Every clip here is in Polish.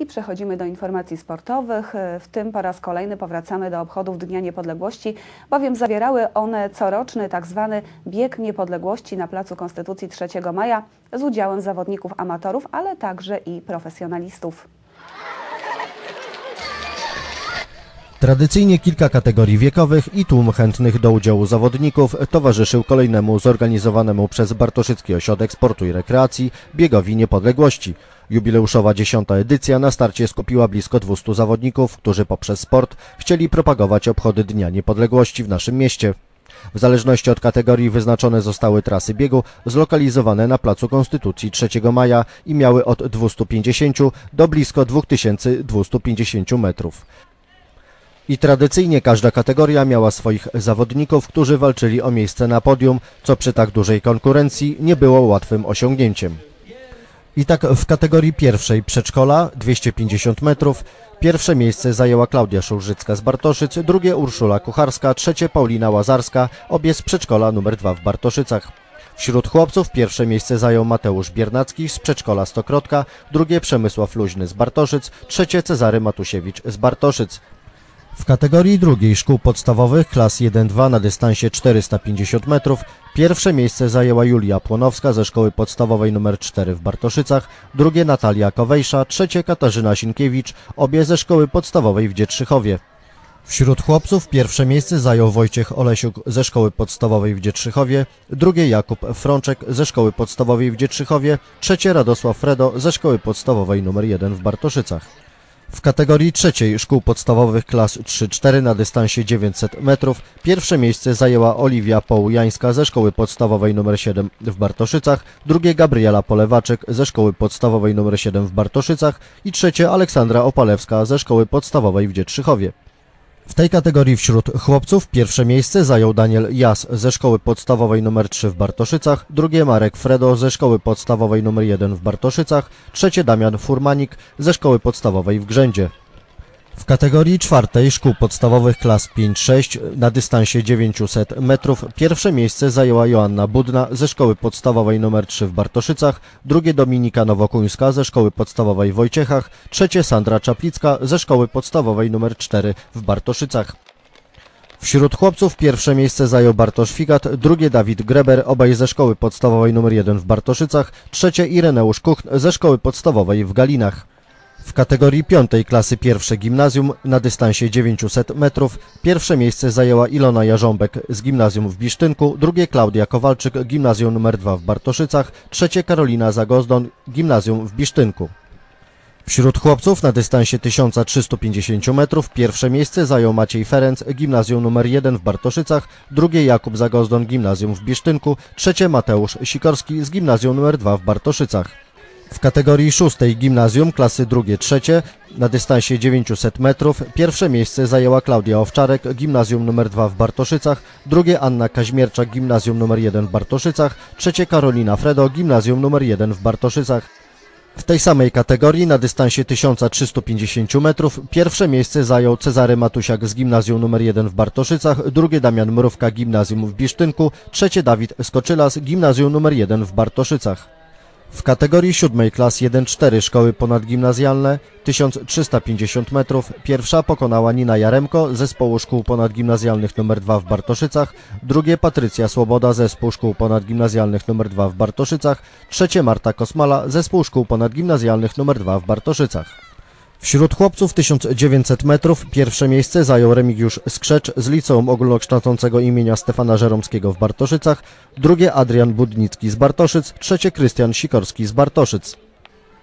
I przechodzimy do informacji sportowych. W tym po raz kolejny powracamy do obchodów Dnia Niepodległości, bowiem zawierały one coroczny tzw. bieg niepodległości na Placu Konstytucji 3 maja z udziałem zawodników amatorów, ale także i profesjonalistów. Tradycyjnie kilka kategorii wiekowych i tłum chętnych do udziału zawodników towarzyszył kolejnemu zorganizowanemu przez Bartoszycki Ośrodek Sportu i Rekreacji biegowi niepodległości. Jubileuszowa dziesiąta edycja na starcie skupiła blisko 200 zawodników, którzy poprzez sport chcieli propagować obchody Dnia Niepodległości w naszym mieście. W zależności od kategorii wyznaczone zostały trasy biegu zlokalizowane na Placu Konstytucji 3 maja i miały od 250 do blisko 2250 metrów. I tradycyjnie każda kategoria miała swoich zawodników, którzy walczyli o miejsce na podium, co przy tak dużej konkurencji nie było łatwym osiągnięciem. I tak w kategorii pierwszej przedszkola 250 metrów pierwsze miejsce zajęła Klaudia Szulżycka z Bartoszyc, drugie Urszula Kucharska, trzecie Paulina Łazarska, obie z przedszkola numer 2 w Bartoszycach. Wśród chłopców pierwsze miejsce zajął Mateusz Biernacki z przedszkola Stokrotka, drugie Przemysław Luźny z Bartoszyc, trzecie Cezary Matusiewicz z Bartoszyc. W kategorii drugiej szkół podstawowych klas 1-2 na dystansie 450 metrów pierwsze miejsce zajęła Julia Płonowska ze szkoły podstawowej nr 4 w Bartoszycach, drugie Natalia Kowejsza, trzecie Katarzyna Sinkiewicz, obie ze szkoły podstawowej w Dzietrzychowie. Wśród chłopców pierwsze miejsce zajął Wojciech Olesiuk ze szkoły podstawowej w Dzietrzychowie, drugie Jakub Frączek ze szkoły podstawowej w Dzietrzychowie, trzecie Radosław Fredo ze szkoły podstawowej nr 1 w Bartoszycach. W kategorii trzeciej szkół podstawowych klas 3-4 na dystansie 900 metrów pierwsze miejsce zajęła Oliwia Połujańska ze szkoły podstawowej nr 7 w Bartoszycach, drugie Gabriela Polewaczek ze szkoły podstawowej nr 7 w Bartoszycach i trzecie Aleksandra Opalewska ze szkoły podstawowej w Dzietrzychowie. W tej kategorii wśród chłopców pierwsze miejsce zajął Daniel Jas ze szkoły podstawowej nr 3 w Bartoszycach, drugie Marek Fredo ze szkoły podstawowej nr 1 w Bartoszycach, trzecie Damian Furmanik ze szkoły podstawowej w Grzędzie. W kategorii czwartej szkół podstawowych klas 5-6 na dystansie 900 metrów pierwsze miejsce zajęła Joanna Budna ze szkoły podstawowej nr 3 w Bartoszycach, drugie Dominika Nowokuńska ze szkoły podstawowej w Wojciechach, trzecie Sandra Czaplicka ze szkoły podstawowej nr 4 w Bartoszycach. Wśród chłopców pierwsze miejsce zajął Bartosz Figat, drugie Dawid Greber, obaj ze szkoły podstawowej nr 1 w Bartoszycach, trzecie Ireneusz Kuchn ze szkoły podstawowej w Galinach. W kategorii piątej klasy pierwsze gimnazjum na dystansie 900 metrów pierwsze miejsce zajęła Ilona Jarząbek z gimnazjum w Bisztynku, drugie Klaudia Kowalczyk, gimnazjum nr 2 w Bartoszycach, trzecie Karolina Zagozdon, gimnazjum w Bisztynku. Wśród chłopców na dystansie 1350 metrów pierwsze miejsce zajął Maciej Ferenc, gimnazjum nr 1 w Bartoszycach, drugie Jakub Zagozdon, gimnazjum w Bisztynku, trzecie Mateusz Sikorski z gimnazjum nr 2 w Bartoszycach. W kategorii szóstej gimnazjum klasy drugie trzecie na dystansie 900 metrów pierwsze miejsce zajęła Klaudia Owczarek, gimnazjum nr 2 w Bartoszycach, drugie Anna Kaźmierczak, gimnazjum nr 1 w Bartoszycach, trzecie Karolina Fredo, gimnazjum nr 1 w Bartoszycach. W tej samej kategorii na dystansie 1350 metrów pierwsze miejsce zajął Cezary Matusiak z gimnazjum nr 1 w Bartoszycach, drugie Damian Mrówka, gimnazjum w Bisztynku, trzecie Dawid Skoczylas, gimnazjum nr 1 w Bartoszycach. W kategorii siódmej klas 1-4 szkoły ponadgimnazjalne 1350 metrów pierwsza pokonała Nina Jaremko zespołu szkół ponadgimnazjalnych nr 2 w Bartoszycach, drugie Patrycja Swoboda zespół szkół ponadgimnazjalnych nr 2 w Bartoszycach, trzecie Marta Kosmala zespół szkół ponadgimnazjalnych nr 2 w Bartoszycach. Wśród chłopców 1900 metrów pierwsze miejsce zajął Remigiusz Skrzecz z liceum ogólnokształcącego imienia Stefana Żeromskiego w Bartoszycach, drugie Adrian Budnicki z Bartoszyc, trzecie Krystian Sikorski z Bartoszyc.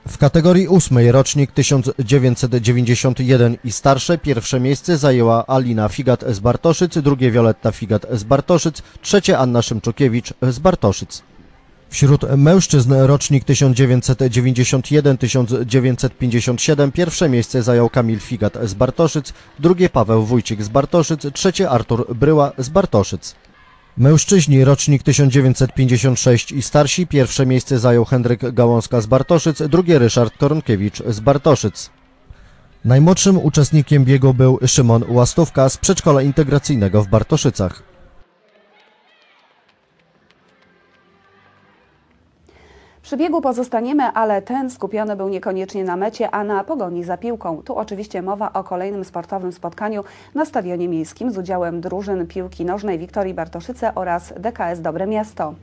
W kategorii ósmej rocznik 1991 i starsze pierwsze miejsce zajęła Alina Figat z Bartoszyc, drugie Wioletta Figat z Bartoszyc, trzecie Anna Szymczukiewicz z Bartoszyc. Wśród mężczyzn rocznik 1991-1957 pierwsze miejsce zajął Kamil Figat z Bartoszyc, drugie Paweł Wójcik z Bartoszyc, trzecie Artur Bryła z Bartoszyc. Mężczyźni rocznik 1956 i starsi pierwsze miejsce zajął Henryk Gałązka z Bartoszyc, drugie Ryszard Koronkiewicz z Bartoszyc. Najmłodszym uczestnikiem biegu był Szymon Łastówka z przedszkola integracyjnego w Bartoszycach. Przy biegu pozostaniemy, ale ten skupiony był niekoniecznie na mecie, a na pogoni za piłką. Tu oczywiście mowa o kolejnym sportowym spotkaniu na Stadionie Miejskim z udziałem drużyn piłki nożnej Wiktorii Bartoszyce oraz DKS Dobre Miasto.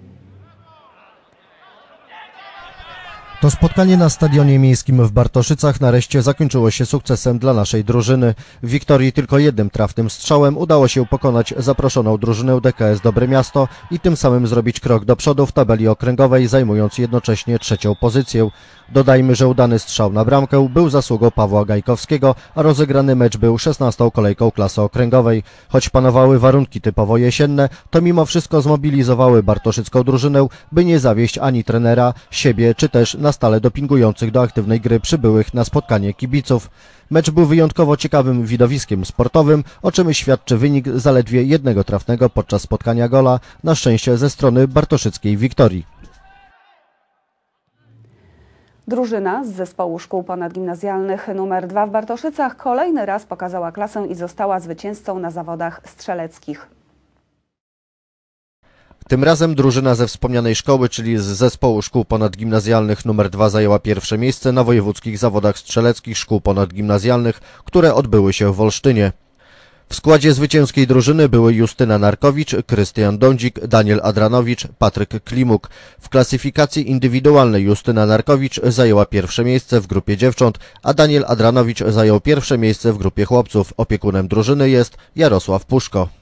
To spotkanie na stadionie miejskim w Bartoszycach nareszcie zakończyło się sukcesem dla naszej drużyny. W Wiktorii tylko jednym trafnym strzałem udało się pokonać zaproszoną drużynę DKS Dobre Miasto i tym samym zrobić krok do przodu w tabeli okręgowej, zajmując jednocześnie trzecią pozycję. Dodajmy, że udany strzał na bramkę był zasługą Pawła Gajkowskiego, a rozegrany mecz był 16 kolejką klasy okręgowej. Choć panowały warunki typowo jesienne, to mimo wszystko zmobilizowały bartoszycką drużynę, by nie zawieść ani trenera, siebie, czy też na stale dopingujących do aktywnej gry przybyłych na spotkanie kibiców. Mecz był wyjątkowo ciekawym widowiskiem sportowym, o czym świadczy wynik zaledwie jednego trafnego podczas spotkania gola, na szczęście ze strony bartoszyckiej Wiktorii. Drużyna z zespołu szkół ponadgimnazjalnych numer 2 w Bartoszycach kolejny raz pokazała klasę i została zwycięzcą na zawodach strzeleckich. Tym razem drużyna ze wspomnianej szkoły, czyli z zespołu szkół ponadgimnazjalnych nr 2 zajęła pierwsze miejsce na wojewódzkich zawodach strzeleckich szkół ponadgimnazjalnych, które odbyły się w Olsztynie. W składzie zwycięskiej drużyny były Justyna Narkowicz, Krystian Dądzik, Daniel Adranowicz, Patryk Klimuk. W klasyfikacji indywidualnej Justyna Narkowicz zajęła pierwsze miejsce w grupie dziewcząt, a Daniel Adranowicz zajął pierwsze miejsce w grupie chłopców. Opiekunem drużyny jest Jarosław Puszko.